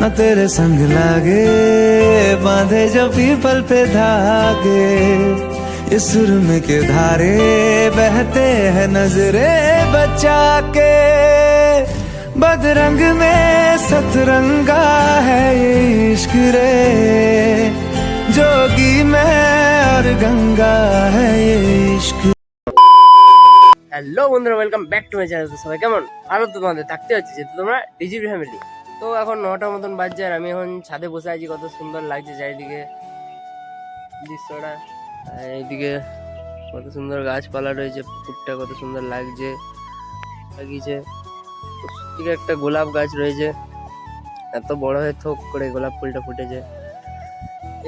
न तेरे संग लागे बांधे जो पीपल पे धागे इस सुरम के धारे बहते हैं नजरे बचा के बदरंग में सतरंगा है ये इश्क रे जोगी मैं और गंगा है ये इश्क হ্যালো বন্ধুরা welcome back to my channel তো সবাই কেমন আরো তো তোমাদের থাকতে হচ্ছে যেহেতু তোমরা ডিজিপি ফ্যামিলি তো এখন নটার মতন বাজছে আর আমি এখন ছাদে বসে আছি, কত সুন্দর লাগছে চারিদিকে দৃশ্যটা। এইদিকে কত সুন্দর গাছপালা রয়েছে, পুকুরটা কত সুন্দর লাগছে, লাগিয়েছে। ঠিক একটা গোলাপ গাছ রয়েছে। এত বড় হয়ে থোক করে গোলাপ ফুলটা ফুটেছে।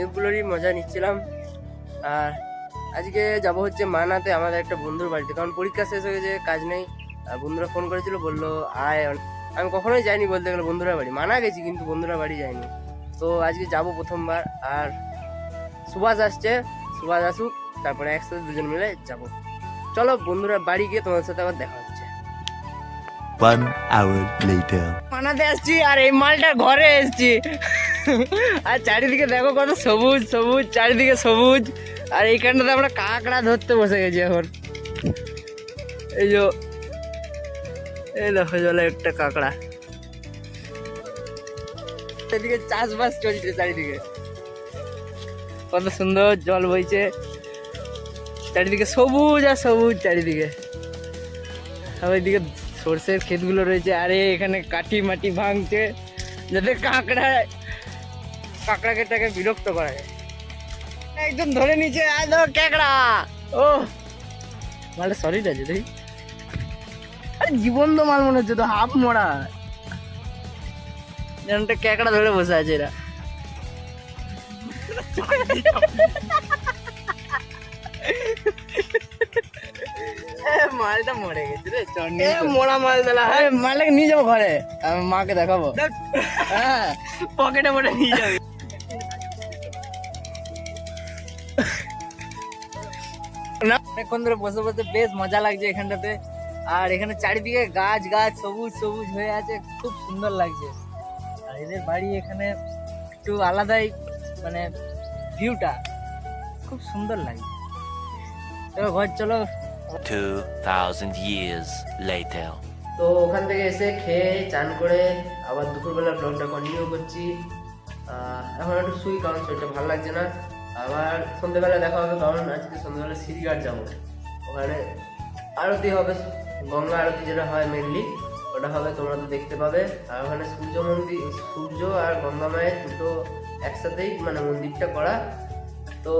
এগুলোরই মজা নিচ্ছিলাম। আর আজকে যাব হচ্ছে মানাতে আমাদের একটা বন্ধুর বাড়িতে, কারণ পরীক্ষা শেষ হয়ে গেছে, কাজ নেই। আর বন্ধুরা ফোন করেছিল, বলল, আয় আমি কখনোই যাইনি বলতে গেলে বন্ধুরা বাড়ি। মানা গেছি কিন্তু বন্ধুরা বাড়ি যাইনি। তো আজকে যাব প্রথমবার আর সুভাষ আসছে সুভাষ আসুক তারপরে একসাথে দুজন মিলে যাব। চলো বন্ধুরা বাড়ি গিয়ে তোমার সাথে আবার দেখা হচ্ছে। One hour later. মানাতে আসছি আর এই মালটা ঘরে এসছি। আর চারিদিকে দেখো কত সবুজ সবুজ চারিদিকে সবুজ। আর এইখানটাতে আমরা কাঁকড়া ধরতে বসে গেছি এখন। এই যে এই দেখো জলে একটা কাঁকড়া। এদিকে চাষবাস চলছে চারিদিকে। কত সুন্দর জল বইছে। চারিদিকে সবুজ আর সবুজ চারিদিকে। আর ওইদিকে সর্ষের ক্ষেতগুলো রয়েছে। আরে, এখানে কাঠি মাটি ভাঙছে। যাতে কাঁকড়া কাঁকড়া কেটাকে বিরক্ত করা যায়। একজন ধরে নিচে, আয় ধর কাঁকড়া। ও মালটা সলিড আছে দেখি। আরে জীবন্ত মাল মনে হচ্ছে তো হাফ মরা যেন একটা ক্যাকড়া ধরে বসে আছে এরা। মালটা মরে গেছে রে চন্ডী। মরা মাল দিলা। মালটাকে নিয়ে যাব ঘরে। মাকে দেখাবো। হ্যাঁ। পকেটে পড়ে নিয়ে যাবে। না অনেকক্ষণ ধরে বসে বসে বেশ মজা লাগছে এখানটাতে। আর এখানে চারিদিকে গাছ গাছ সবুজ সবুজ হয়ে আছে খুব সুন্দর লাগছে। আর এদের বাড়ি এখানে একটু আলাদাই মানে ভিউটা খুব সুন্দর লাগছে চলো ঘর চলো। 2000 years later. তো ওখান থেকে এসে খেয়ে চান করে আবার দুপুরবেলা ব্লগটা কন্টিনিউ করছি। এখন একটু শুই কারণ শরীরটা ভালো লাগছে না। আবার সন্ধ্যেবেলা দেখা হবে কারণ আজকে সন্ধ্যেবেলা সিরিঘাট যাব। ওখানে আরতি হবে। গঙ্গা আরতি যেটা হয় মেনলি ওটা হবে তোমরা তো দেখতে পাবে। আর ওখানে সূর্য মন্দির সূর্য আর গঙ্গা মায়ের দুটো একসাথেই মানে মন্দিরটা করা। তো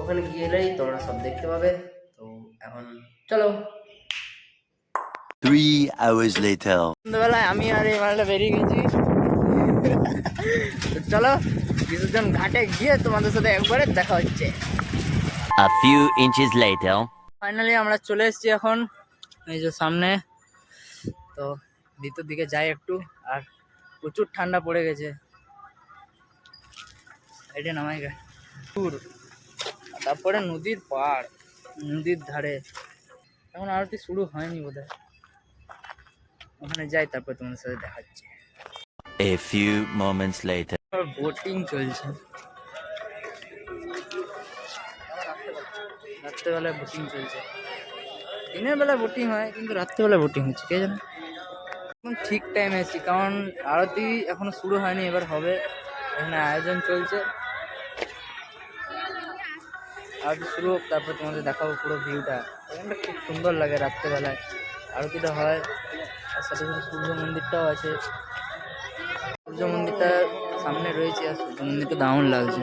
ওখানে গিয়েলেই তোমরা সব দেখতে পাবে। তো এখন চলো। Three hours later. সন্ধ্যাবেলায় আমি আর এই মালটা বেরিয়ে গেছি। তো চলো বিসর্জন ঘাটে গিয়ে তোমাদের সাথে একবারে দেখা হচ্ছে। A few inches later. Finally আমরা চলে এসেছি এখন। এই যে সামনে তো ভিতর দিকে যাই একটু আর প্রচুর ঠান্ডা পড়ে গেছে। এটা নামাই গে। তারপরে নদীর পাড় নদীর ধারে। এখন আরতি শুরু হয়নি বোধ ওখানে যাই তারপর তোমাদের সাথে দেখাচ্ছি। A few moments later. Boating চলছে। রাত্রেবেলায় বোটিং চলছে। দিনের বেলায় বোটিং হয়, কিন্তু রাত্রেবেলায় বোটিং হচ্ছে, কে জানে? এখন ঠিক টাইমে এসেছি কারণ আরতি এখনও শুরু হয়নি, এবার হবে। এখানে আয়োজন চলছে। আরতি শুরু হোক, তারপর তোমাদের দেখাবো পুরো ভিউটা এখানটা খুব সুন্দর লাগে রাত্রেবেলায়। আরতিটা হয়, আর সাথে সাথে সূর্য মন্দিরটাও আছে। সূর্য মন্দিরটা সামনে রয়েছে, আর সূর্য মন্দিরটা দারুণ লাগছে।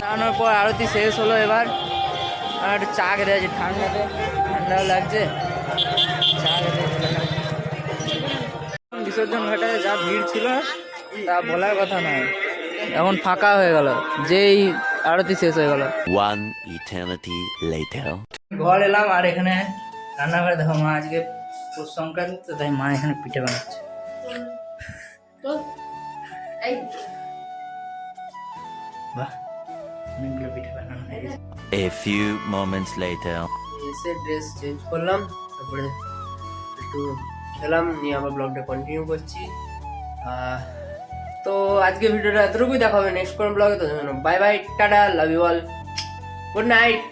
খাওয়ানোর পর আরতি শেষ হলো এবার। আর চা খেতে আছে ঠান্ডাতে। ঠান্ডাও লাগছে। বিসর্জন ঘাটে যা ভিড় ছিল তা বলার কথা নয় এখন ফাঁকা হয়ে গেল যেই আরতি শেষ হয়ে গেল One eternity later. ঘর এলাম আর এখানে রান্নাঘরে দেখো মা আজকে পৌষ সংক্রান্তি তো তাই মা এখানে পিঠে বানাচ্ছে বাহ অনেকগুলো পিঠে বানানো হয়ে গেছে A few moments later. এসে ড্রেস চেঞ্জ করলাম তারপরে একটু খেলাম নিয়ে আবার ব্লগটা কন্টিনিউ করছি। তো আজকে ভিডিওটা এতটুকুই দেখা হবে নেক্সট কোন ব্লগে তো bye bye tata love you all good night